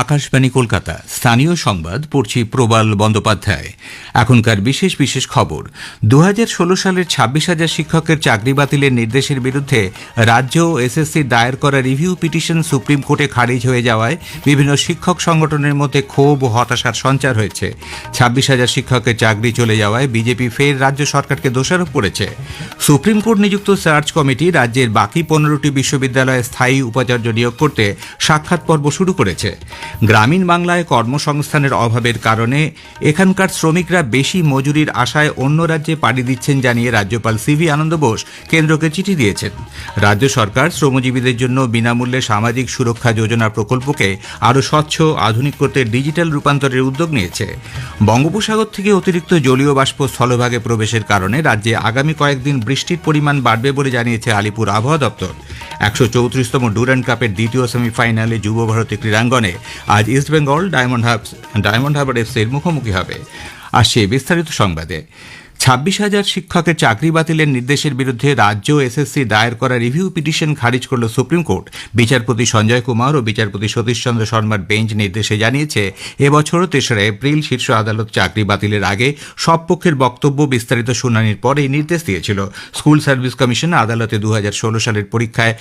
আকাশবাণী কলকাতা, স্থানীয় সংবাদ, পড়ছি প্রবাল বন্দ্যোপাধ্যায়। এখনকার বিশেষ বিশেষ খবর। দু হাজার ষোলো সালের ছাব্বিশ হাজার শিক্ষকের চাকরি বাতিলের নির্দেশের বিরুদ্ধে রাজ্য ও এসএসসি দায়ের করা রিভিউ পিটিশন সুপ্রিম কোর্টে খারিজ হয়ে যাওয়ায় বিভিন্ন শিক্ষক সংগঠনের মধ্যে ক্ষোভ ও হতাশার সঞ্চার হয়েছে। ছাব্বিশ হাজার শিক্ষকের চাকরি চলে যাওয়ায় বিজেপি ফের রাজ্য সরকারকে দোষারোপ করেছে। সুপ্রিম কোর্ট নিযুক্ত সার্চ কমিটি রাজ্যের বাকি পনেরোটি বিশ্ববিদ্যালয়ে স্থায়ী উপাচার্য নিয়োগ করতে সাক্ষাৎ পর্ব শুরু করেছে। গ্রামীণ বাংলায় কর্মসংস্থানের অভাবের কারণে এখানকার শ্রমিকরা বেশি মজুরির আশায় অন্য রাজ্যে পাড়ি দিচ্ছেন জানিয়ে রাজ্যপাল সিভি আনন্দ বোস কেন্দ্রকে চিঠি দিয়েছেন। রাজ্য সরকার শ্রমজীবীদের জন্য বিনামূল্যে সামাজিক সুরক্ষা যোজনা প্রকল্পকে আরও স্বচ্ছ, আধুনিক করতে ডিজিটাল রূপান্তরের উদ্যোগ নিয়েছে। বঙ্গোপসাগর থেকে অতিরিক্ত জলীয় বাষ্প স্থলভাগে প্রবেশের কারণে রাজ্যে আগামী কয়েকদিন বৃষ্টির পরিমাণ বাড়বে বলে জানিয়েছে আলিপুর আবহাওয়া দপ্তর। একশো চৌত্রিশতম ডুরান্ড কাপের দ্বিতীয় সেমিফাইনালে যুব ভারতী ক্রীড়াঙ্গনে আজ ইস্টবেঙ্গল ডায়মন্ড হাব ডায়মন্ড হারবার এফসির মুখোমুখি হবে। আসছে বিস্তারিত সংবাদে। ছাব্বিশ হাজার শিক্ষকের চাকরি বাতিলের নির্দেশের বিরুদ্ধে রাজ্য এসএসসি দায়ের করা রিভিউ পিটিশন খারিজ করল সুপ্রিম কোর্ট। বিচারপতি সঞ্জয় কুমার ও বিচারপতি সতীশচন্দ্র শর্মার বেঞ্চ নির্দেশে জানিয়েছে এবছরও তেসরা এপ্রিল শীর্ষ আদালত চাকরি বাতিলের আগে সব পক্ষের বক্তব্য, বিস্তারিত শুনানির পর এই নির্দেশ দিয়েছিল। স্কুল সার্ভিস কমিশন আদালতে দু হাজার ষোলো সালের পরীক্ষায়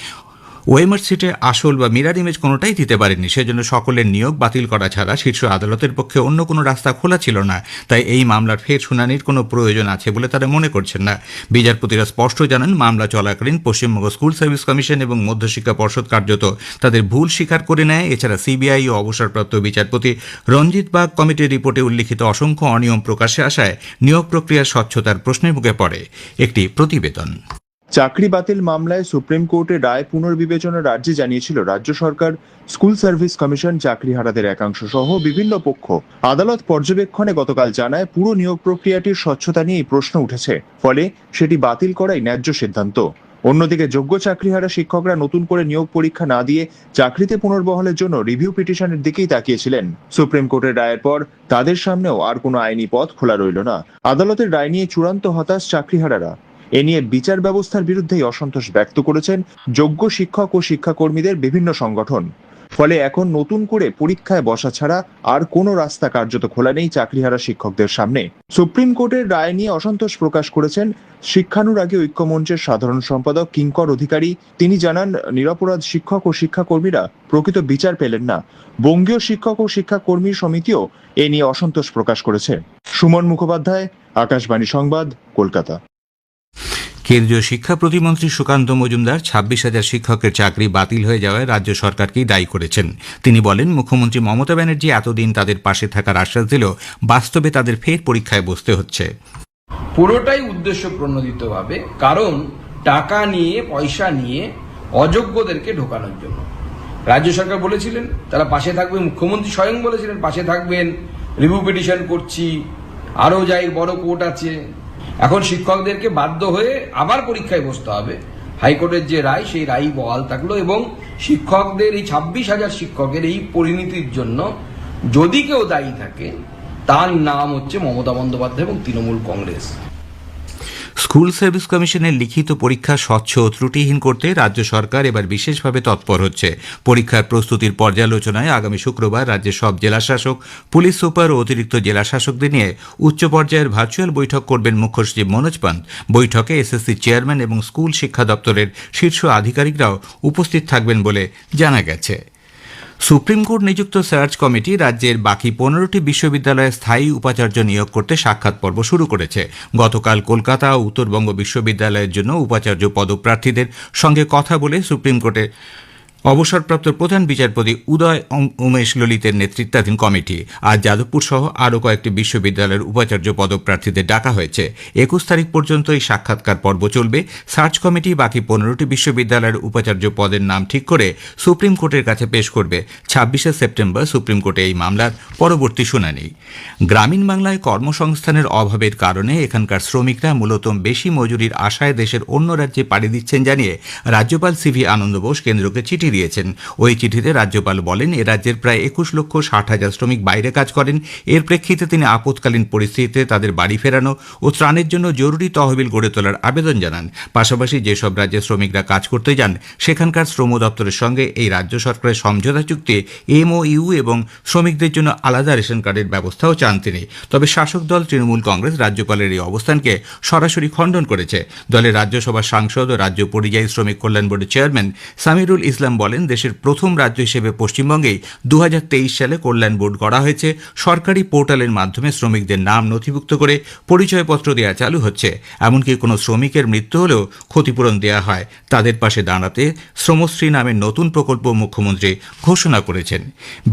ওয়েমার সিটে আসল বা মিরার ইমেজ কোনোটাই দিতে পারেনি সেজন্য সকলের নিয়োগ বাতিল করা ছাড়া শীর্ষ আদালতের পক্ষে অন্য কোনো রাস্তা খোলা ছিল না। তাই এই মামলার ফের শুনানির কোনো প্রয়োজন আছে বলে তারা মনে করছেন না। বিচারপতিরা স্পষ্ট জানান, মামলা চলাকালীন পশ্চিমবঙ্গ স্কুল সার্ভিস কমিশন এবং মধ্যশিক্ষা পর্ষদ কার্যত তাদের ভুল স্বীকার করে নেয়। এছাড়া সিবিআই ও অবসরপ্রাপ্ত বিচারপতি রঞ্জিত বাগ কমিটির রিপোর্টে উল্লিখিত অসংখ্য অনিয়ম প্রকাশ্যে আসায় নিয়োগ প্রক্রিয়ার স্বচ্ছতার প্রশ্নের মুখে পড়ে। একটি প্রতিবেদন। চাকরি বাতিল মামলায় সুপ্রিম কোর্টে রায় পুনর্বিবেচনা রাজ্যে জানিয়েছিল রাজ্য সরকার, স্কুল সার্ভিস কমিশন, চাকরিহারাদের একাংশ সহ বিভিন্ন পক্ষ। আদালত পর্যবেক্ষণে গতকাল জানায়, পুরো নিয়োগ প্রক্রিয়াটির স্বচ্ছতা নিয়ে প্রশ্ন উঠেছে। ফলে সেটি বাতিল করাই ন্যায্য সিদ্ধান্ত। অন্যদিকে যোগ্য চাকরিহারা শিক্ষকরা নতুন করে নিয়োগ পরীক্ষা না দিয়ে চাকরিতে পুনর্বহলের জন্য রিভিউ পিটিশনের দিকেই তাকিয়েছিলেন। সুপ্রিম কোর্টের রায়ের পর তাদের সামনেও আর কোনো আইনি পথ খোলা রইল না। আদালতের রায় নিয়ে চূড়ান্ত হতাশ চাকরিহারারা। এ নিয়ে বিচার ব্যবস্থার বিরুদ্ধেই অসন্তোষ ব্যক্ত করেছেন যোগ্য শিক্ষক ও শিক্ষাকর্মীদের বিভিন্ন সংগঠন। ফলে এখন নতুন করে পরীক্ষায় বসা ছাড়া আর কোনো রাস্তা কার্যত খোলা নেই চাকরিহারা শিক্ষকদের সামনে। সুপ্রিম কোর্টের রায় নিয়ে অসন্তোষ প্রকাশ করেছেন শিক্ষানুরাগী ঐক্যমঞ্চের সাধারণ সম্পাদক কিঙ্কর অধিকারী। তিনি জানান, নিরাপরাধ শিক্ষক ও শিক্ষাকর্মীরা প্রকৃত বিচার পেলেন না। বঙ্গীয় শিক্ষক ও শিক্ষাকর্মী সমিতিও এ নিয়ে অসন্তোষ প্রকাশ করেছে। সুমন মুখোপাধ্যায়, আকাশবাণী সংবাদ, কলকাতা। কেন্দ্রীয় শিক্ষা প্রতিমন্ত্রী সুকান্ত মজুমদার ছাব্বিশ হাজার শিক্ষকের চাকরি বাতিল হয়ে যাওয়ায় রাজ্য সরকারকেই দায়ী করেছেন। তিনি বলেন, মুখ্যমন্ত্রী মমতা ব্যানার্জি এতদিন তাদের পাশে থাকার আশ্বাস দিলেও বাস্তবে তাদের ফের পরীক্ষায় বসতে হচ্ছে। পুরোটাই উদ্দেশ্য প্রণোদিতভাবে, কারণ টাকা নিয়ে, পয়সা নিয়ে অযোগ্যদেরকে ঢোকানোর জন্য। রাজ্য সরকার বলেছিলেন, তারা পাশে থাকবে, মুখ্যমন্ত্রী স্বয়ং বলেছিলেন, পাশে থাকবেন, রিভিউ পিটিশন করছি, আরও যাই বড় কোর্ট আছে এখন শিক্ষকদেরকে বাধ্য হয়ে আবার পরীক্ষায় বসতে হবে। হাইকোর্টের যে রায়, সেই রায় বহাল থাকল এবং শিক্ষকদের এই ছাব্বিশ হাজার শিক্ষকের এই পরিণতির জন্য যদি কেউ দায়ী থাকে, তার নাম হচ্ছে মমতা বন্দ্যোপাধ্যায় এবং তৃণমূল কংগ্রেস। স্কুল সার্ভিস কমিশনের লিখিত পরীক্ষা স্বচ্ছ ও ত্রুটিহীন করতে রাজ্য সরকার এবার বিশেষভাবে তৎপর হচ্ছে। পরীক্ষার প্রস্তুতির পর্যালোচনায় আগামী শুক্রবার রাজ্যের সব জেলাশাসক, পুলিশ সুপার ও অতিরিক্ত জেলাশাসকদের নিয়ে উচ্চ পর্যায়ের ভার্চুয়াল বৈঠক করবেন মুখ্য সচিব মনোজ পান্ত। বৈঠকে এসএসসি চেয়ারম্যান এবং স্কুল শিক্ষা দপ্তরের শীর্ষ আধিকারিকরাও উপস্থিত থাকবেন বলে জানা গেছে। সুপ্রিম কোর্ট নিযুক্ত সার্চ কমিটি রাজ্যের বাকি পনেরোটি বিশ্ববিদ্যালয়ে স্থায়ী উপাচার্য নিয়োগ করতে সাক্ষাৎ পর্ব শুরু করেছে। গতকাল কলকাতা ও উত্তরবঙ্গ বিশ্ববিদ্যালয়ের জন্য উপাচার্য পদপ্রার্থীদের সঙ্গে কথা বলে সুপ্রিম কোর্টের অবসরপ্রাপ্ত প্রধান বিচারপতি উদয় উম- উমেশ ললিতের নেতৃত্বাধীন কমিটি আজ যাদবপুর সহ আরও কয়েকটি বিশ্ববিদ্যালয়ের উপাচার্য পদপ্রার্থীদের ডাকা হয়েছে। একুশ তারিখ পর্যন্ত এই সাক্ষাৎকার পর্ব চলবে। সার্চ কমিটি বাকি পনেরোটি বিশ্ববিদ্যালয়ের উপাচার্য পদের নাম ঠিক করে সুপ্রিম কোর্টের কাছে পেশ করবে। ছাব্বিশে সেপ্টেম্বর সুপ্রিম কোর্টে এই মামলার পরবর্তী শুনানি। গ্রামীণ বাংলায় কর্মসংস্থানের অভাবের কারণে এখানকার শ্রমিকরা মূলত বেশি মজুরির আশায় দেশের অন্য রাজ্যে পাড়ি দিচ্ছেন জানিয়ে রাজ্যপাল সিভি আনন্দ বোস কেন্দ্রকে চিঠি দিয়েছেন। ওই চিঠিতে রাজ্যপাল বলেন, এ রাজ্যের প্রায় একুশ লক্ষ ষাট হাজার শ্রমিক বাইরে কাজ করেন। এর প্রেক্ষিতে তিনি আপৎকালীন পরিস্থিতিতে তাদের বাড়ি ফেরানো ও ত্রাণের জন্য জরুরি তহবিল গড়ে তোলার আবেদন জানান। পাশাপাশি যেসব রাজ্যে শ্রমিকরা কাজ করতে যান, সেখানকার শ্রম দপ্তরের সঙ্গে এই রাজ্য সরকারের সমঝোতা চুক্তি, এমওইউ এবং শ্রমিকদের জন্য আলাদা রেশন কার্ডের ব্যবস্থাও চান তিনি। তবে শাসক দল তৃণমূল কংগ্রেস রাজ্যপালের এই অবস্থানকে সরাসরি খণ্ডন করেছে। দলের রাজ্যসভার সাংসদ ও রাজ্য পরিযায়ী শ্রমিক কল্যাণ বোর্ডের চেয়ারম্যান সামিরুল ইসলাম বলেন, দেশের প্রথম রাজ্য হিসেবে পশ্চিমবঙ্গেই দু হাজার তেইশ সালে কল্যাণ বোর্ড করা হয়েছে। সরকারি পোর্টালের মাধ্যমে শ্রমিকদের নাম নথিভুক্ত করে পরিচয়পত্র দেওয়া চালু হচ্ছে। এমনকি কোনো শ্রমিকের মৃত্যু হলেও ক্ষতিপূরণ দেওয়া হয়। তাদের পাশে দাঁড়াতে শ্রমশ্রী নামের নতুন প্রকল্প মুখ্যমন্ত্রী ঘোষণা করেছেন।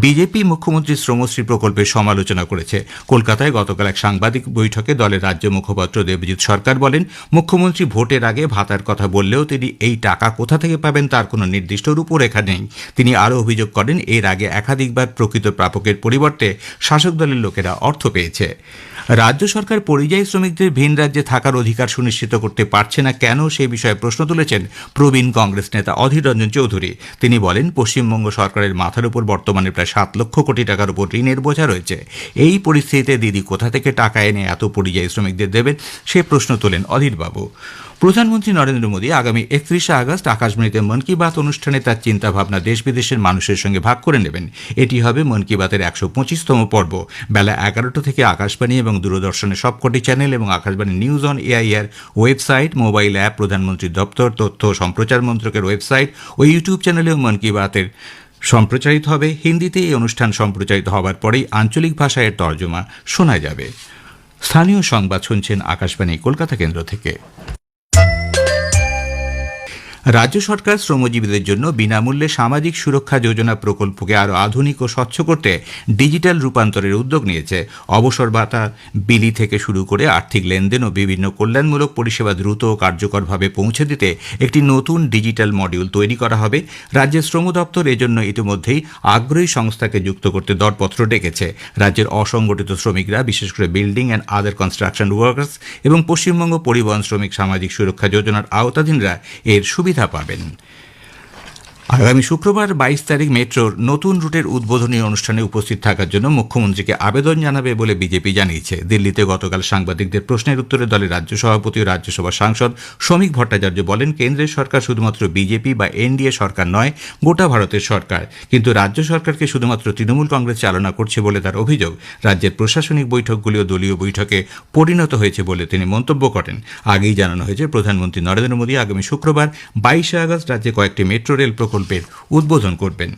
বিজেপি মুখ্যমন্ত্রী শ্রমশ্রী প্রকল্পের সমালোচনা করেছে। কলকাতায় গতকাল এক সাংবাদিক বৈঠকে দলের রাজ্য মুখপাত্র দেবজিৎ সরকার বলেন, মুখ্যমন্ত্রী ভোটের আগে ভাতার কথা বললেও তিনি এই টাকা কোথা থেকে পাবেন তার কোনো নির্দিষ্ট রূপরেখা নেই। তিনি আরও অভিযোগ করেন, এর আগে একাধিকবার প্রকৃত প্রাপকের পরিবর্তে শাসক দলের লোকেরা অর্থ পেয়েছে। রাজ্য সরকার পরিযায়ী শ্রমিকদের ভিন রাজ্যে থাকার অধিকার সুনিশ্চিত করতে পারছে না কেন সে বিষয়ে প্রশ্ন তুলেছেন প্রবীণ কংগ্রেস নেতা অধীর রঞ্জন চৌধুরী। তিনি বলেন, পশ্চিমবঙ্গ সরকারের মাথার উপর বর্তমানে প্রায় সাত লক্ষ কোটি টাকার উপর ঋণের বোঝা রয়েছে। এই পরিস্থিতিতে দিদি কোথা থেকে টাকা এনে এত পরিযায়ী শ্রমিকদের দেবেন? সে প্রশ্ন তোলেন অধীরবাবু। প্রধানমন্ত্রী নরেন্দ্র মোদী আগামী একত্রিশে আগস্ট আকাশবাণীতে মন কি বাত অনুষ্ঠানে তার চিন্তাভাবনা দেশ বিদেশের মানুষের সঙ্গে ভাগ করে নেবেন। এটি হবে মন কি বাতের একশো পঁচিশতম পর্ব। বেলা এগারোটা থেকে আকাশবাণী এবং দূরদর্শনের সবকটি চ্যানেল এবং Akashvani news on AIR website, mobile app প্রধানমন্ত্রীর দপ্তর, তথ্য ও সম্প্রচার মন্ত্রকের ওয়েবসাইট ও ইউটিউব চ্যানেলেও মন কি বাতের সম্প্রচারিত হবে। হিন্দিতে এই অনুষ্ঠান সম্প্রচারিত হবার পরেই আঞ্চলিক ভাষায় তর্জমা শোনা যাবে। স্থানীয় সংবাদ শুনছেন আকাশবাণী, কলকাতা কেন্দ্র থেকে। রাজ্য সরকার শ্রমজীবীদের জন্য বিনামূল্যে সামাজিক সুরক্ষা যোজনা প্রকল্পকে আরও আধুনিক ও স্বচ্ছ করতে ডিজিটাল রূপান্তরের উদ্যোগ নিয়েছে। অবসর ভাতা, বিলি থেকে শুরু করে আর্থিক লেনদেন ও বিভিন্ন কল্যাণমূলক পরিষেবা দ্রুত ও কার্যকরভাবে পৌঁছে দিতে একটি নতুন ডিজিটাল মডিউল তৈরি করা হবে। রাজ্যের শ্রম দপ্তর এজন্য ইতিমধ্যেই আগ্রহী সংস্থাকে যুক্ত করতে দরপত্র ডেকেছে। রাজ্যের অসংগঠিত শ্রমিকরা, বিশেষ করে building and other construction workers এবং পশ্চিমবঙ্গ পরিবহন শ্রমিক সামাজিক সুরক্ষা যোজনার আওতাধীনরা এর সুবিধা পাবেন। আগামী শুক্রবার বাইশ তারিখ মেট্রোর নতুন রুটের উদ্বোধনী অনুষ্ঠানে উপস্থিত থাকার জন্য মুখ্যমন্ত্রীকে আবেদন জানাবে বলে বিজেপি জানিয়েছে। দিল্লিতে গতকাল সাংবাদিকদের প্রশ্নের উত্তরে দলের রাজ্য সভাপতি ও রাজ্যসভার সাংসদ শ্রমিক ভট্টাচার্য বলেন, কেন্দ্রের সরকার শুধুমাত্র বিজেপি বা এনডিএ সরকার নয়, গোটা ভারতের সরকার। কিন্তু রাজ্য সরকারকে শুধুমাত্র তৃণমূল কংগ্রেস চালনা করছে বলে তার অভিযোগ। রাজ্যের প্রশাসনিক বৈঠকগুলিও দলীয় বৈঠকে পরিণত হয়েছে বলে তিনি মন্তব্য করেন। আগেই জানানো হয়েছে, প্রধানমন্ত্রী নরেন্দ্র মোদী আগামী শুক্রবার বাইশে আগস্ট রাজ্যে কয়েকটি মেট্রো রেল প্রকল্পের উদ্বোধন করবেন।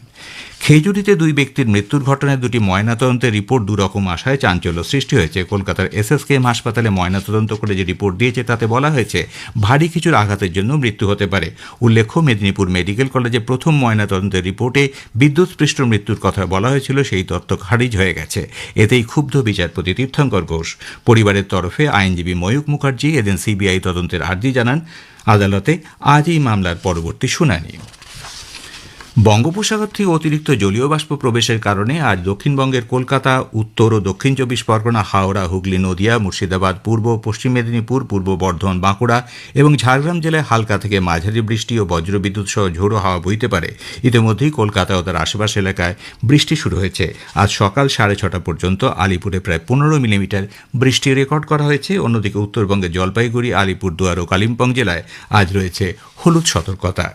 খেজুরিতে দুই ব্যক্তির মৃত্যুর ঘটনায় দুটি ময়নাতদন্তের রিপোর্ট দুরকম আশায় চাঞ্চল্য সৃষ্টি হয়েছে। কলকাতার এসএসকেএম হাসপাতালে ময়নাতদন্ত করে যে রিপোর্ট দিয়েছে, তাতে বলা হয়েছে, ভারী কিছুর আঘাতের জন্য মৃত্যু হতে পারে। উল্লেখ্য, মেদিনীপুর মেডিকেল কলেজে প্রথম ময়নাতদন্তের রিপোর্টে বিদ্যুৎস্পৃষ্ট মৃত্যুর কথা বলা হয়েছিল, সেই তথ্য খারিজ হয়ে গেছে। এতেই ক্ষুব্ধ বিচারপতি তীর্থঙ্কর ঘোষ। পরিবারের তরফে আইনজীবী ময়ূক মুখার্জি, এদিন সিবিআই তদন্তের আর্জি জানান। আদালতে আজ এই মামলার পরবর্তী শুনানি। বঙ্গোপসাগর থেকে অতিরিক্ত জলীয় বাষ্প প্রবেশের কারণে আজ দক্ষিণবঙ্গের কলকাতা, উত্তর ও দক্ষিণ চব্বিশ পরগনা, হাওড়া, হুগলি, নদিয়া, মুর্শিদাবাদ, পূর্ব, পশ্চিম মেদিনীপুর, পূর্ব বর্ধমান, বাঁকুড়া এবং ঝাড়গ্রাম জেলায় হালকা থেকে মাঝারি বৃষ্টি ও বজ্রবিদ্যুৎ সহ ঝোড়ো হাওয়া বইতে পারে। ইতিমধ্যেই কলকাতা ও তার আশেপাশ এলাকায় বৃষ্টি শুরু হয়েছে। আজ সকাল সাড়ে ছটা পর্যন্ত আলিপুরে প্রায় পনেরো মিলিমিটার বৃষ্টি রেকর্ড করা হয়েছে। অন্যদিকে উত্তরবঙ্গের জলপাইগুড়ি, আলিপুরদুয়ার ও কালিম্পং জেলায় আজ রয়েছে হলুদ সতর্কতা।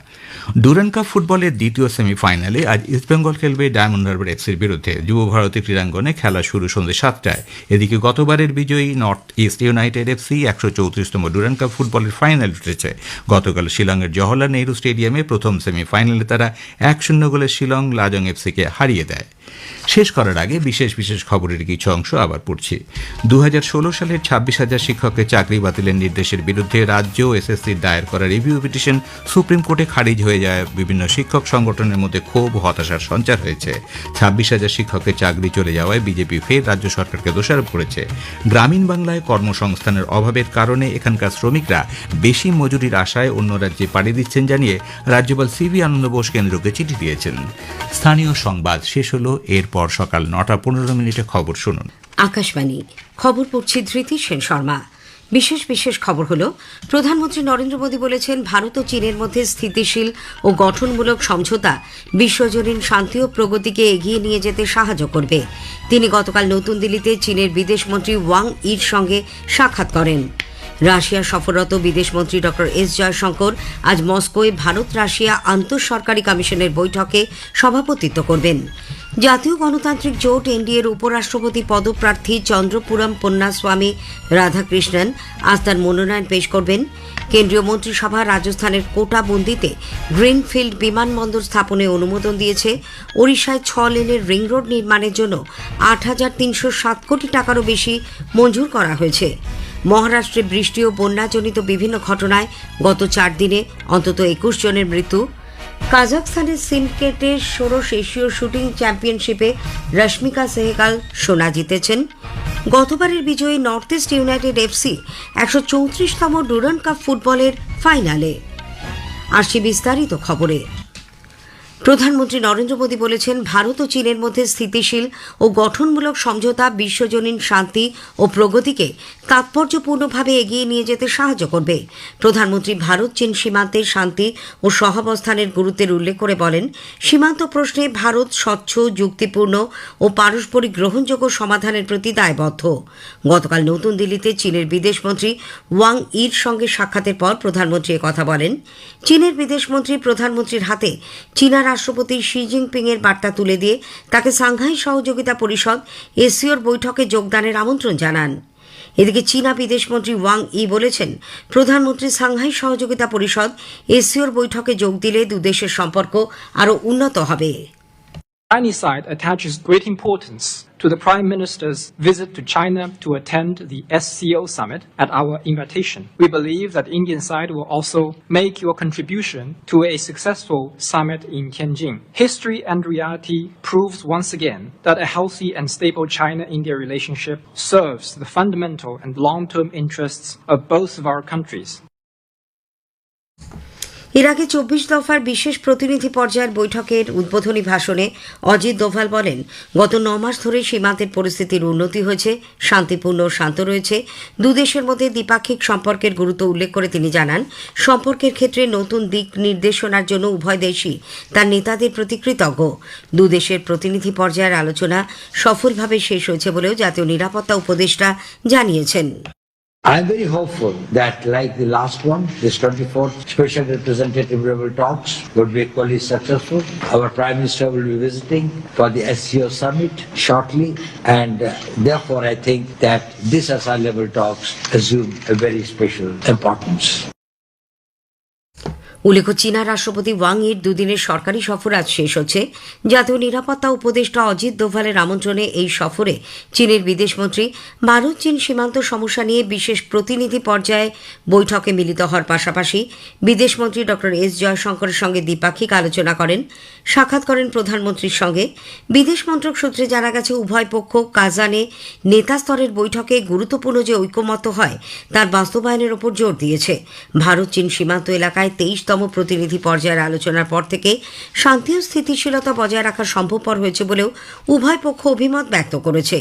ডুরান কাপ ফুটবলের দ্বিতীয় সেমিফাইনালে আজ ইস্টবেঙ্গল খেলবে ডায়মন্ড হারবার এফসির বিরুদ্ধে। যুব ভারতী ক্রীড়াঙ্গনে খেলা শুরু সন্ধ্যে সাতটায়। এদিকে গতবারের বিজয়ী নর্থ ইস্ট ইউনাইটেড এফসি একশো চৌত্রিশতম ডুরান কাপ ফুটবলের ফাইনাল উঠেছে। গতকাল শিলংয়ের জওহরলাল নেহরু স্টেডিয়ামে প্রথম সেমিফাইনালে তারা এক শূন্য গোলে শিলং লাজং এফসিকে হারিয়ে দেয়। শেষ করার আগে বিশেষ বিশেষ খবরের কিছু অংশ আবার পড়ছি। দু হাজার ষোলো সালের ছাব্বিশ হাজার শিক্ষকের চাকরি বাতিলের নির্দেশের বিরুদ্ধে রাজ্য এসএসসির দায়ের করা রিভিউ পিটিশন সুপ্রিম কোর্টে খারিজ হয়ে যায়, বিভিন্ন শিক্ষক সংগঠনের মধ্যে ক্ষোভ, হতাশার সঞ্চার হয়েছে। ছাব্বিশ হাজার শিক্ষকের চাকরি চলে যাওয়ায় বিজেপি ফের রাজ্য সরকারকে দোষারোপ করেছে। গ্রামীণ বাংলায় কর্মসংস্থানের অভাবের কারণে এখানকার শ্রমিকরা বেশি মজুরির আশায় অন্য রাজ্যে পাড়ি দিচ্ছেন জানিয়ে রাজ্যপাল সিভি আনন্দ বোস কেন্দ্রকে চিঠি দিয়েছেন। স্থানীয় সংবাদ শেষ হলো, এরপর সকাল নটা পনেরো মিনিটে খবর শুনুন। আকাশবাণী, খবর পড়ছি ধৃতি সেন শর্মা। বিশেষ বিশেষ খবর হলো, প্রধানমন্ত্রী নরেন্দ্র মোদী বলেছেন, ভারত ও চীনের মধ্যে স্থিতিশীল ও গঠনমূলক সমঝোতা বিশ্বজনীন শান্তি ও প্রগতিকে এগিয়ে নিয়ে যেতে সাহায্য করবে। তিনি গতকাল নতুন দিল্লিতে চীনের বিদেশমন্ত্রী ওয়াং ইর সঙ্গে সাক্ষাৎ করেন। রাশিয়া সফররত বিদেশমন্ত্রী ডক্টর এস জয়শঙ্কর আজ মস্কোয় ভারত রাশিয়া আন্তঃসরকারি কমিশনের বৈঠকে সভাপতিত্ব করবেন। জাতীয় গণতান্ত্রিক জোট এনডিএর উপরাষ্ট্রপতি পদপ্রার্থী চন্দ্রপুরম পন্নাস্বামী রাধাকৃষ্ণন আজ তার মনোনয়ন পেশ করবেন। কেন্দ্রীয় মন্ত্রিসভা রাজস্থানের কোটাবন্দিতে গ্রিনফিল্ড বিমানবন্দর স্থাপনে অনুমোদন দিয়েছে। ওড়িশায় ছ লেনের রিং রোড নির্মাণের জন্য আট হাজার তিনশো সাত কোটি টাকারও বেশি মঞ্জুর করা হয়েছে। মহারাষ্ট্রে বৃষ্টি ও বন্যাজনিত বিভিন্ন ঘটনায় গত চার দিনে অন্তত একুশ জনের মৃত্যু। কাজাকস্তানের সিনকেটে ষোড়শ এশীয় শুটিং চ্যাম্পিয়নশিপে রশ্মিকা সেহকাল সোনা জিতেছেন। গতবারের বিজয়ী নর্থ ইস্ট ইউনাইটেড এফসি একশো চৌত্রিশতম ডুরান কাপ ফুটবলের ফাইনালে। আসি বিস্তারিত খবরে। প্রধানমন্ত্রী নরেন্দ্র মোদী বলেছেন, ভারত ও চীনের মধ্যে স্থিতিশীল ও গঠনমূলক সমঝোতা বিশ্বজনীন শান্তি ও প্রগতিকে তাৎপর্যপূর্ণভাবে এগিয়ে নিয়ে যেতে সাহায্য করবে। প্রধানমন্ত্রী ভারত, চীন সীমান্তের শান্তি ও সহাবস্থানের গুরুত্বের উল্লেখ করে বলেন, সীমান্ত প্রশ্নে ভারত স্বচ্ছ, যুক্তিপূর্ণ ও পারস্পরিক গ্রহণযোগ্য সমাধানের প্রতি দায়বদ্ধ। গতকাল নতুন দিল্লিতে চীনের বিদেশমন্ত্রী ওয়াং ইর সঙ্গে সাক্ষাতের পর প্রধানমন্ত্রী কথা বলেন, চীনের বিদেশমন্ত্রী প্রধানমন্ত্রীর হাতে চীনা রাষ্ট্রপতি শি জিনপিং এর বার্তা তুলে দিয়ে তাকে সাংহাই সহযোগিতা পরিষদ এসিওর বৈঠকে যোগদানের আমন্ত্রণ জানান। এদিকে চীনা বিদেশমন্ত্রী ওয়াং ই বলেছেন, প্রধানমন্ত্রী সাংহাই সহযোগিতা পরিষদ এসিওর বৈঠকে যোগ দিলে দুদেশের সম্পর্ক আরও উন্নত হবে। To the Prime Minister's visit to China to attend the SCO summit at our invitation. We believe that the Indian side will also make your contribution to a successful summit in Tianjin. History and reality proves once again that a healthy and stable China-India relationship serves the fundamental and long-term interests of both of our countries. এর আগে চব্বিশ দফার বিশেষ প্রতিনিধি পর্যায়ের বৈঠকের উদ্বোধনী ভাষণে অজিত দোভাল বলেন, গত ন মাস ধরে সীমান্তের পরিস্থিতির উন্নতি হয়েছে, শান্তিপূর্ণ শান্ত রয়েছে। দুদেশের মধ্যে দ্বিপাক্ষিক সম্পর্কের গুরুত্ব উল্লেখ করে তিনি জানান, সম্পর্কের ক্ষেত্রে নতুন দিক নির্দেশনার জন্য উভয় দেশই তার নেতাদের প্রতি কৃতজ্ঞ। দুদেশের প্রতিনিধি পর্যায়ের আলোচনা সফলভাবে শেষ হয়েছে বলেও জাতীয় নিরাপত্তা উপদেষ্টা জানিয়েছেন। I'm very hopeful that, like the last one, this 24th special representative level talks would be equally successful. Our Prime Minister will be visiting for the SCO summit shortly, and uh, therefore I think that this SR level talks assume a very special importance. উল্লেখ্য চীনা রাষ্ট্রপতি Wang ইর দুদিনের সরকারি সফর আজ শেষ হচ্ছে। জাতীয় নিরাপত্তা উপদেষ্টা অজিত দোভালের আমন্ত্রণে এই সফরে চীনের বিদেশমন্ত্রী ভারত চীন সীমান্ত সমস্যা নিয়ে বিশেষ প্রতিনিধি পর্যায়ে বৈঠকে মিলিত হওয়ার পাশাপাশি বিদেশমন্ত্রী ডক্টর এস জয়শঙ্করের সঙ্গে দ্বিপাক্ষিক আলোচনা করেন। সাক্ষাৎ করেন প্রধানমন্ত্রীর সঙ্গে। বিদেশ মন্ত্রক সূত্রে জানা গেছে, উভয় পক্ষ কাজানে নেতা স্তরের বৈঠকে গুরুত্বপূর্ণ যে ঐক্যমত্য হয়, তার বাস্তবায়নের ওপর জোর দিয়েছে। ভারত চীন সীমান্ত এলাকায় তেইশতম প্রতিনিধি পর্যায়ের আলোচনার পর থেকে শান্তি ও স্থিতিশীলতা বজায় রাখা সম্ভবপর হয়েছে বলেও উভয় পক্ষ অভিমত ব্যক্ত করেছে।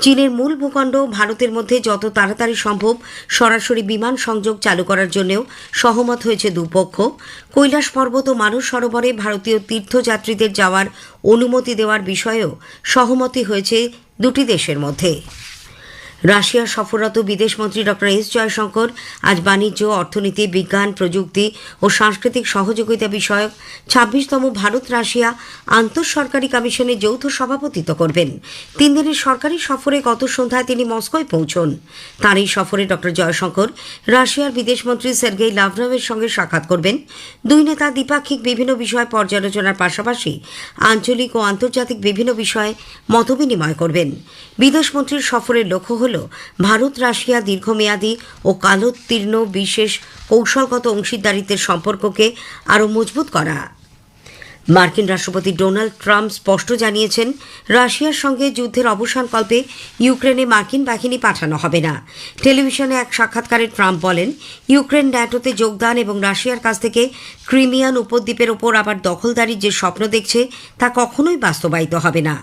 চীনের মূল ভূখণ্ড ভারতের মধ্যে যত তাড়াতাড়ি সম্ভব সরাসরি বিমান সংযোগ চালু করার জন্যও সহমত হয়েছে দুপক্ষ কৈলাস পর্বত ও মানস সরোবরে ভারতীয় তীর্থযাত্রীদের যাওয়ার অনুমতি দেওয়ার বিষয়েও সহমতি হয়েছে দুটি দেশের মধ্যে। রাশিয়া সফররত বিদেশমন্ত্রী ডক্টর এস জয়শঙ্কর আজ বাণিজ্য, অর্থনীতি, বিজ্ঞান, প্রযুক্তি ও সাংস্কৃতিক সহযোগিতা বিষয়ক ছাব্বিশতম ভারত রাশিয়া আন্তঃসরকারি কমিশনে যৌথ সভাপতিত্ব করবেন। তিন দিনের সরকারি সফরে গত সন্ধ্যায় তিনি মস্কোয় পৌঁছন। তাঁর এই সফরে ডক্টর জয়শঙ্কর রাশিয়ার বিদেশমন্ত্রী সের্গেই লাভরভের সঙ্গে সাক্ষাৎ করবেন। দুই নেতা দ্বিপাক্ষিক বিভিন্ন বিষয় পর্যালোচনার পাশাপাশি আঞ্চলিক ও আন্তর্জাতিক বিভিন্ন বিষয়ে মতবিনিময় করবেন। বিদেশমন্ত্রীর সফরের লক্ষ্য হল ভারত, রাশিয়া দীর্ঘমেয়াদী ও কালোত্তীর্ণ বিশেষ কৌশলগত অংশীদারিত্বের সম্পর্ককে আরও মজবুত করা। মার্কিন রাষ্ট্রপতি ডোনাল্ড ট্রাম্প স্পষ্ট জানিয়েছেন, রাশিয়ার সঙ্গে যুদ্ধের অবসানকল্পে ইউক্রেনে মার্কিন বাহিনী পাঠানো হবে না। টেলিভিশনে এক সাক্ষাৎকারে ট্রাম্প বলেন, ইউক্রেন ন্যাটোতে যোগদান এবং রাশিয়ার কাছ থেকে ক্রিমিয়ান উপদ্বীপের ওপর আবার দখলদারির যে স্বপ্ন দেখছে, তা কখনোই বাস্তবায়িত হবে না।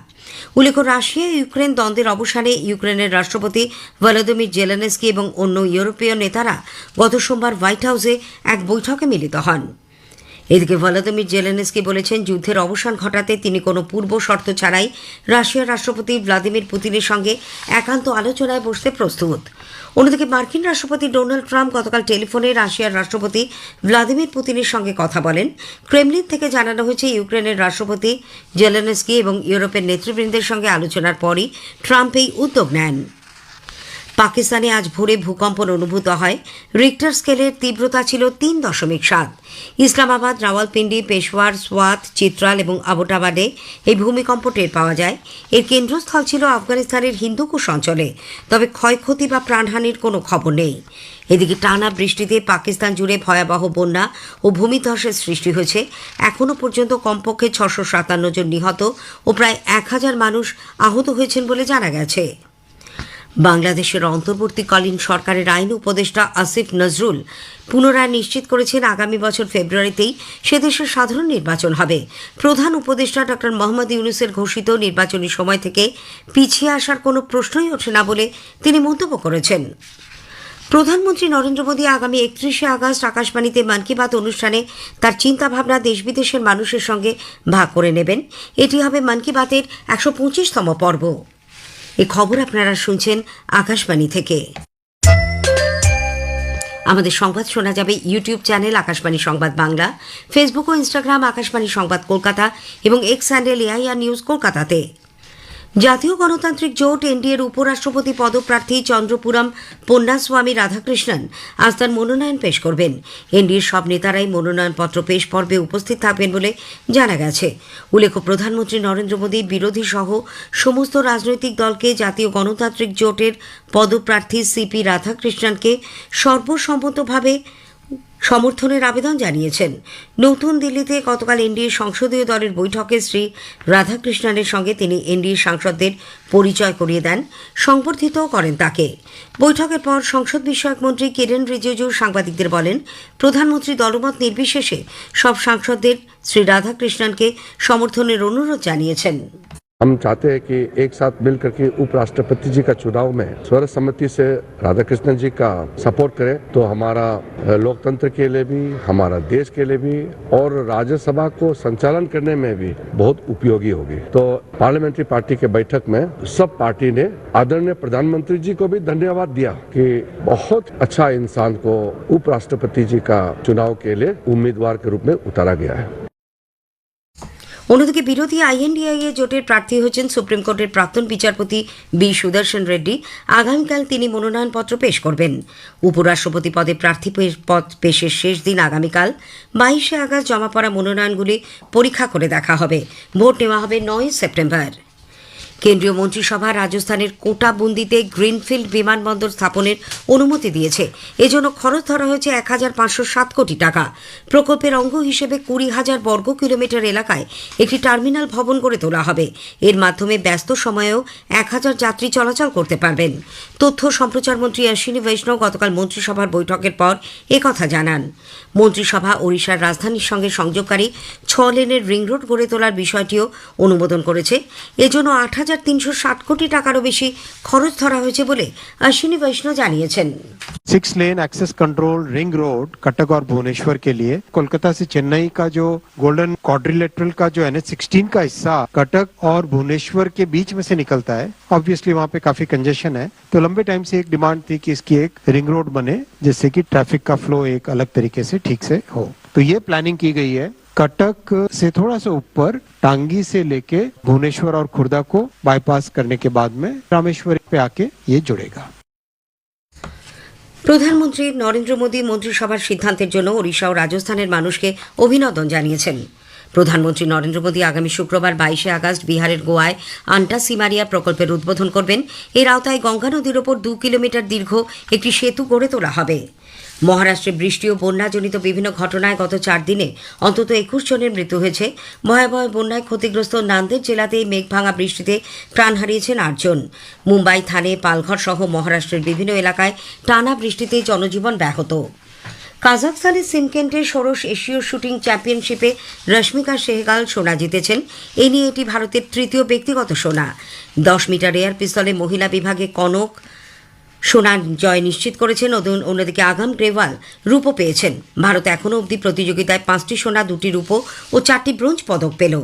উল্লেখ্য, রাশিয়া, ইউক্রেন দ্বন্দ্বের অবসানে ইউক্রেনের রাষ্ট্রপতি ভলোদিমির জেলেনস্কি এবং অন্য ইউরোপীয় নেতারা গত সোমবার হোয়াইট হাউসে এক বৈঠকে মিলিত হন। এদিকে ভলোদিমির জেলেনস্কি বলেছেন, যুদ্ধের অবসান ঘটাতে তিনি কোনো পূর্ব শর্ত ছাড়াই রাশিয়ার রাষ্ট্রপতি ভ্লাদিমির পুতিনের সঙ্গে একান্ত আলোচনায় বসতে প্রস্তুত। অন্যদিকে মার্কিন রাষ্ট্রপতি ডোনাল্ড ট্রাম্প গতকাল টেলিফোনে রাশিয়ার রাষ্ট্রপতি ভ্লাদিমির পুতিনের সঙ্গে কথা বলেন। ক্রেমলিন থেকে জানানো হয়েছে, ইউক্রেনের রাষ্ট্রপতি জেলেনস্কি এবং ইউরোপের নেতৃবৃন্দের সঙ্গে আলোচনার পরই ট্রাম্প এই উদ্যোগ নেন। পাকিস্তানে আজ ভোরে ভূকম্পন অনুভূত হয়। রিক্টার স্কেলের তীব্রতা ছিল তিন দশমিক সাত। ইসলামাবাদ, রাওয়ালপিন্ডি, পেশওয়ার, সোয়াত, চিত্রাল এবং আবোটাবাদে এই ভূমিকম্প টের পাওয়া যায়। এর কেন্দ্রস্থল ছিল আফগানিস্তানের হিন্দুকুশ অঞ্চলে তবে ক্ষয়ক্ষতি বা প্রাণহানির কোনো খবর নেই। এদিকে টানা বৃষ্টিতে পাকিস্তান জুড়ে ভয়াবহ বন্যা ও ভূমিধসের সৃষ্টি হয়েছে। এখনও পর্যন্ত কমপক্ষে ছশো সাতান্ন জন নিহত ও প্রায় এক হাজার মানুষ আহত হয়েছেন বলে জানা গেছে। বাংলাদেশের অন্তর্বর্তীকালীন সরকারের আইন উপদেষ্টা আসিফ নজরুল পুনরায় নিশ্চিত করেছেন আগামী বছর ফেব্রুয়ারিতেই সে দেশের সাধারণ নির্বাচন হবে। প্রধান উপদেষ্টা ডক্টর মোহাম্মদ ইউনুসের ঘোষিত নির্বাচনী সময় থেকে পিছিয়ে আসার কোনো প্রশ্নই ওঠে না বলে তিনি মন্তব্য করেছেন। প্রধানমন্ত্রী নরেন্দ্র মোদী আগামী একত্রিশে আগস্ট আকাশবাণীতে মন কি বাত অনুষ্ঠানে তার চিন্তাভাবনা দেশ বিদেশের মানুষের সঙ্গে ভাগ করে নেবেন। এটি হবে মন কি বাতের একশো পঁচিশতম পর্ব। এই খবর আপনারা শুনছেন আকাশবাণী থেকে। আমাদের সংবাদ শোনা যাবে ইউটিউব চ্যানেল আকাশবাণী সংবাদ বাংলা, ফেসবুক ও ইনস্টাগ্রাম আকাশবাণী সংবাদ কলকাতা এবং এক্স হ্যান্ডেল এআইআর নিউজ কলকাতাতে। জাতীয় গণতান্ত্রিক জোট, এনডিএর উপরাষ্ট্রপতি পদপ্রার্থী চন্দ্রপুরম পন্নাস্বামী রাধাকৃষ্ণন আজ তার মনোনয়ন পেশ করবেন। এনডিএর সব নেতারাই মনোনয়নপত্র পেশ পর্বে উপস্থিত থাকবেন বলে জানা গেছে। উল্লেখ্য, প্রধানমন্ত্রী নরেন্দ্র মোদী, বিরোধী সহ সমস্ত রাজনৈতিক দলকে জাতীয় গণতান্ত্রিক জোটের পদপ্রার্থী সিপি রাধাকৃষ্ণনকে সর্বসম্মতভাবে সমর্থনের আবেদন জানিয়েছেন। নতুন দিল্লিতে গতকাল এনডিএ সংসদীয় দলের বৈঠকে শ্রী রাধাকৃষ্ণনের সঙ্গে তিনি এনডিএ সাংসদদের পরিচয় করিয়ে দেন সংবর্ধিত করেন তাকে। বৈঠকের পর সংসদ বিষয়ক মন্ত্রী কিরেন রিজিজু সাংবাদিকদের বলেন, প্রধানমন্ত্রী দলমত নির্বিশেষে সব সাংসদদের শ্রী রাধাকৃষ্ণনকে সমর্থনের অনুরোধ জানিয়েছেন। हम चाहते हैं कि एक साथ मिलकर के उपराष्ट्रपति जी का चुनाव में सर्वसम्मति से राधाकृष्णन जी का सपोर्ट करें तो हमारा लोकतंत्र के लिए भी, हमारा देश के लिए भी और राज्यसभा को संचालन करने में भी बहुत उपयोगी होगी। तो पार्लियामेंट्री पार्टी के बैठक में सब पार्टी ने आदरणीय प्रधानमंत्री जी को भी धन्यवाद दिया कि बहुत अच्छा इंसान को उपराष्ट्रपति जी का चुनाव के लिए उम्मीदवार के रूप में उतारा गया है। অন্যদিকে বিরোধী আইএনডিআইএ জোটের প্রার্থী হচ্ছেন সুপ্রিম কোর্টের প্রাক্তন বিচারপতি বি সুদর্শন রেড্ডি। আগামীকাল তিনি মনোনয়নপত্র পেশ করবেন। উপরাষ্ট্রপতি পদে প্রার্থী পদ পেশের শেষ দিন আগামীকাল। বাইশে আগস্ট জমা পড়া মনোনয়নগুলি পরীক্ষা করে দেখা হবে। ভোট নেওয়া হবে নয় সেপ্টেম্বর। কেন্দ্রীয় মন্ত্রিসভা রাজস্থানের কোটাবন্দিতে গ্রিনফিল্ড বিমানবন্দর স্থাপনের অনুমতি দিয়েছে। এজন্য খরচ ধরা হয়েছে এক হাজার পাঁচশো সাত কোটি টাকা। প্রকল্পের অঙ্গ হিসেবে কুড়ি হাজার বর্গ কিলোমিটার এলাকায় একটি টার্মিনাল ভবন গড়ে তোলা হবে। এর মাধ্যমে ব্যস্ত সময়েও এক হাজার যাত্রী চলাচল করতে পারবেন। তথ্য সম্প্রচার মন্ত্রী অশ্বিনী বৈষ্ণব গতকাল মন্ত্রিসভার বৈঠকের পর একথা জানান। মন্ত্রিসভা ওড়িশার রাজধানীর সঙ্গে সংযোগকারী ছ লেনের রিং রোড গড়ে তোলার বিষয়টিও অনুমোদন করেছে এজন্য আট হাজার তিনশো ষাট কোটি টাকারও বেশি খরচ ধরা হয়েছে বলে অশ্বিনী বৈষ্ণব জানিয়েছেন six lane access control ring road Cuttack और भुवनेश्वर के लिए कोलकाता से चेन्नई का जो गोल्डन क्वाड्रिलेटरल का जो एन एच सिक्सटीन का हिस्सा कटक और भुवनेश्वर के बीच में से निकलता है ऑब्वियसली वहाँ पे काफी कंजेशन है तो लंबे टाइम से एक डिमांड थी कि इसकी एक रिंग रोड बने जिससे कि ट्रैफिक का फ्लो एक अलग तरीके से ठीक से हो तो ये प्लानिंग की गई है कटक से थोड़ा सा ऊपर टांगी से लेके भुवनेश्वर और खुर्दा को बाईपास करने के बाद में रामेश्वर पे आके ये जुड़ेगा প্রধানমন্ত্রী নরেন্দ্র মোদী মন্ত্রিসভার সিদ্ধান্তের জন্য ওড়িশা ও রাজস্থানের মানুষকে অভিনন্দন জানিয়েছেন প্রধানমন্ত্রী নরেন্দ্র মোদী আগামী শুক্রবার বাইশে আগস্ট বিহারের গোয়ায় আন্টা সিমারিয়া প্রকল্পের উদ্বোধন করবেন। এর আওতায় গঙ্গা নদীর ওপর দু কিলোমিটার দীর্ঘ একটি সেতু গড়ে তোলা হবে। মহারাষ্ট্রে বৃষ্টি ও বন্যাজনিত বিভিন্ন ঘটনায় গত চার দিনে অন্তত একুশ জনের মৃত্যু হয়েছে। ভয়াবহ বন্যায় ক্ষতিগ্রস্ত নান্দের জেলাতে মেঘভাঙা বৃষ্টিতে প্রাণ হারিয়েছেন আটজন। মুম্বাই, থানে, পালঘর সহ মহারাষ্ট্রের বিভিন্ন এলাকায় টানা বৃষ্টিতে জনজীবন ব্যাহত। কাজাখস্তানের সিমকেন্টে ষোড়শ এশীয় শুটিং চ্যাম্পিয়নশিপে রশ্মিকা সেহগাল সোনা জিতেছেন। এ নিয়ে এটি ভারতের তৃতীয় ব্যক্তিগত সোনা। দশ মিটার এয়ার পিস্তলে মহিলা বিভাগে কনক সোনার জয় নিশ্চিত করেছেন। অন্য- অন্যদিকে আগাম গ্রেওয়াল রূপো পেয়েছেন। ভারত এখনও অবধি প্রতিযোগিতায় পাঁচটি সোনা, দুটি রূপো ও চারটি ব্রোঞ্জ পদক পেল।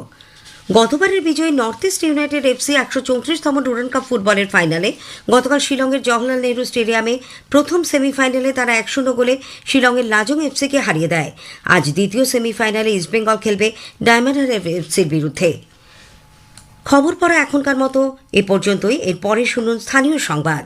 গতবারের বিজয়ী নর্থ ইস্ট ইউনাইটেড এফসি একশো চৌত্রিশতম ডুরান কাপ ফুটবলের ফাইনালে। গতকাল শিলংয়ের জওহরলাল নেহরু স্টেডিয়ামে প্রথম সেমিফাইনালে তারা এক শূন্য গোলে শিলংয়ের লাজং এফসিকে হারিয়ে দেয়। আজ দ্বিতীয় সেমিফাইনালে ইস্টবেঙ্গল খেলবে ডায়মন্ড এফসির বিরুদ্ধে। খবর পড়া এখনকার মতো, এ পর্যন্তই। এর পরে শুনুন স্থানীয় সংবাদ।